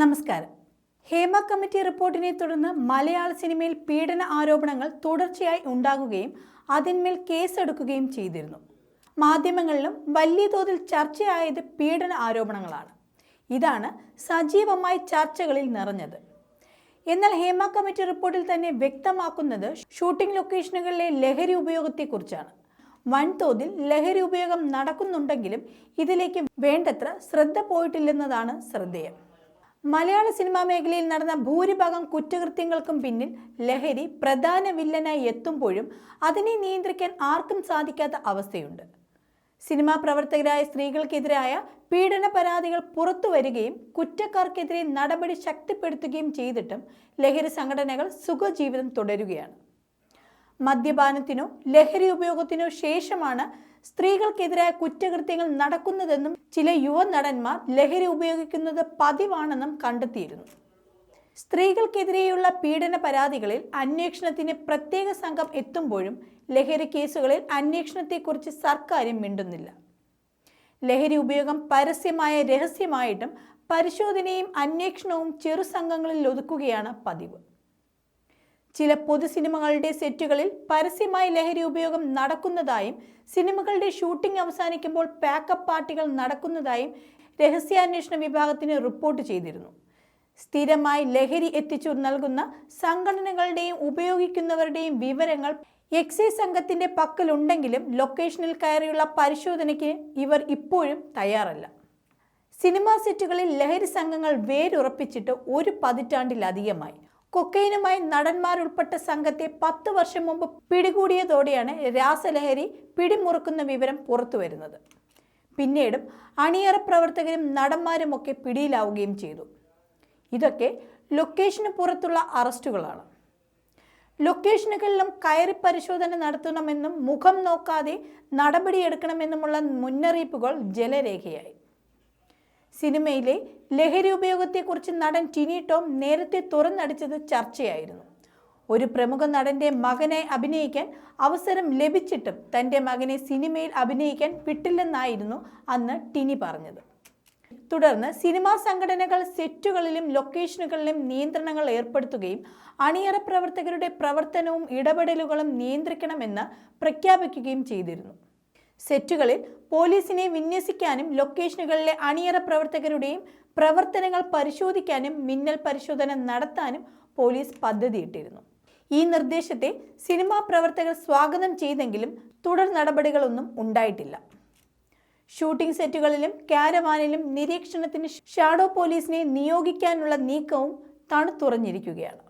നമസ്കാരം. ഹേമ കമ്മിറ്റി റിപ്പോർട്ടിനെ തുടർന്ന് മലയാള സിനിമയിൽ പീഡന ആരോപണങ്ങൾ തുടർച്ചയായി ഉണ്ടാകുകയും അതിന്മേൽ കേസെടുക്കുകയും ചെയ്തിരുന്നു. മാധ്യമങ്ങളിലും വലിയ തോതിൽ ചർച്ചയായത് പീഡന ആരോപണങ്ങളാണ്. ഇതാണ് സജീവമായി ചർച്ചകളിൽ നിറഞ്ഞത്. എന്നാൽ ഹേമ കമ്മിറ്റി റിപ്പോർട്ടിൽ തന്നെ വ്യക്തമാക്കുന്നത് ഷൂട്ടിംഗ് ലൊക്കേഷനുകളിലെ ലഹരി ഉപയോഗത്തെക്കുറിച്ചാണ്. വൻതോതിൽ ലഹരി ഉപയോഗം നടക്കുന്നുണ്ടെങ്കിലും ഇതിലേക്ക് വേണ്ടത്ര ശ്രദ്ധ പോയിട്ടില്ലെന്നതാണ് ശ്രദ്ധേയം. മലയാള സിനിമാ മേഖലയിൽ നടന്ന ഭൂരിഭാഗം കുറ്റകൃത്യങ്ങൾക്കും പിന്നിൽ ലഹരി പ്രധാന വില്ലനായി എത്തുമ്പോഴും അതിനെ നിയന്ത്രിക്കാൻ ആർക്കും സാധിക്കാത്ത അവസ്ഥയുണ്ട്. സിനിമാ പ്രവർത്തകരായ സ്ത്രീകൾക്കെതിരായ പീഡന പരാതികൾ പുറത്തു വരികയും കുറ്റക്കാർക്കെതിരെ നടപടി ശക്തിപ്പെടുത്തുകയും ചെയ്തിട്ടും ലഹരി സംഘടനകൾ സുഖജീവിതം തുടരുകയാണ്. മദ്യപാനത്തിനോ ലഹരി ഉപയോഗത്തിനോ ശേഷമാണ് സ്ത്രീകൾക്കെതിരായ കുറ്റകൃത്യങ്ങൾ നടക്കുന്നതെന്നും ചില യുവ നടന്മാർ ലഹരി ഉപയോഗിക്കുന്നത് പതിവാണെന്നും കണ്ടെത്തിയിരുന്നു. സ്ത്രീകൾക്കെതിരെയുള്ള പീഡന പരാതികളിൽ അന്വേഷണത്തിന് പ്രത്യേക സംഘം എത്തുമ്പോഴും ലഹരി കേസുകളിൽ അന്വേഷണത്തെക്കുറിച്ച് സർക്കാരും മിണ്ടുന്നില്ല. ലഹരി ഉപയോഗം പരസ്യമായ രഹസ്യമായിട്ടും പരിശോധനയും അന്വേഷണവും ചെറു സംഘങ്ങളിൽ ഒതുക്കുകയാണ് പതിവ്. ചില പൊതു സിനിമകളുടെ സെറ്റുകളിൽ പരസ്യമായി ലഹരി ഉപയോഗം നടക്കുന്നതായും സിനിമകളുടെ ഷൂട്ടിംഗ് അവസാനിക്കുമ്പോൾ പാക്കപ്പ് പാർട്ടികൾ നടക്കുന്നതായും രഹസ്യാന്വേഷണ വിഭാഗത്തിന് റിപ്പോർട്ട് ചെയ്തിരുന്നു. സ്ഥിരമായി ലഹരി എത്തിച്ചു നൽകുന്ന സംഘടനകളുടെയും ഉപയോഗിക്കുന്നവരുടെയും വിവരങ്ങൾ എക്സൈസ് സംഘത്തിന്റെ പക്കലുണ്ടെങ്കിലും ലൊക്കേഷനിൽ കയറിയുള്ള പരിശോധനയ്ക്ക് ഇവർ ഇപ്പോഴും തയ്യാറല്ല. സിനിമാ സെറ്റുകളിൽ ലഹരി സംഘങ്ങൾ വേരുറപ്പിച്ചിട്ട് ഒരു പതിറ്റാണ്ടിലധികമായി. കൊക്കൈനുമായി നടന്മാരുൾപ്പെട്ട സംഘത്തെ പത്ത് വർഷം മുമ്പ് പിടികൂടിയതോടെയാണ് രാസലഹരി പിടിമുറുക്കുന്ന വിവരം പുറത്തുവരുന്നത്. പിന്നീടും അണിയറ പ്രവർത്തകരും നടന്മാരുമൊക്കെ പിടിയിലാവുകയും ചെയ്തു. ഇതൊക്കെ ലൊക്കേഷന് പുറത്തുള്ള അറസ്റ്റുകളാണ്. ലൊക്കേഷനുകളിലും കയറി പരിശോധന നടത്തണമെന്നും മുഖം നോക്കാതെ നടപടിയെടുക്കണമെന്നുമുള്ള മുന്നറിയിപ്പുകൾ ജലരേഖയായി. സിനിമയിലെ ലഹരി ഉപയോഗത്തെക്കുറിച്ച് നടൻ ടിനി ടോം നേരത്തെ തുറന്നടിച്ചത് ചർച്ചയായിരുന്നു. ഒരു പ്രമുഖ നടന്റെ മകനെ അഭിനയിക്കാൻ അവസരം ലഭിച്ചിട്ടും തന്റെ മകനെ സിനിമയിൽ അഭിനയിക്കാൻ വിട്ടില്ലെന്നായിരുന്നു അന്ന് ടിനി പറഞ്ഞത്. തുടർന്ന് സിനിമാ സംഘടനകൾ സെറ്റുകളിലും ലൊക്കേഷനുകളിലും നിയന്ത്രണങ്ങൾ ഏർപ്പെടുത്തുകയും അണിയറ പ്രവർത്തകരുടെ പ്രവർത്തനവും ഇടപെടലുകളും നിയന്ത്രിക്കണമെന്ന് പ്രഖ്യാപിക്കുകയും ചെയ്തിരുന്നു. സെറ്റുകളിൽ പോലീസിനെ വിന്യസിക്കാനും ലൊക്കേഷനുകളിലെ അണിയറ പ്രവർത്തകരുടെയും പ്രവർത്തനങ്ങൾ പരിശോധിക്കാനും മിന്നൽ പരിശോധന നടത്താനും പോലീസ് പദ്ധതിയിട്ടിരുന്നു. ഈ നിർദ്ദേശത്തെ സിനിമാ പ്രവർത്തകർ സ്വാഗതം ചെയ്തെങ്കിലും തുടർ നടപടികളൊന്നും ഉണ്ടായിട്ടില്ല. ഷൂട്ടിംഗ് സെറ്റുകളിലും കാരവാനിലും നിരീക്ഷണത്തിന് ഷാഡോ പോലീസിനെ നിയോഗിക്കാനുള്ള നീക്കവും തണുത്തുറഞ്ഞിരിക്കുകയാണ്.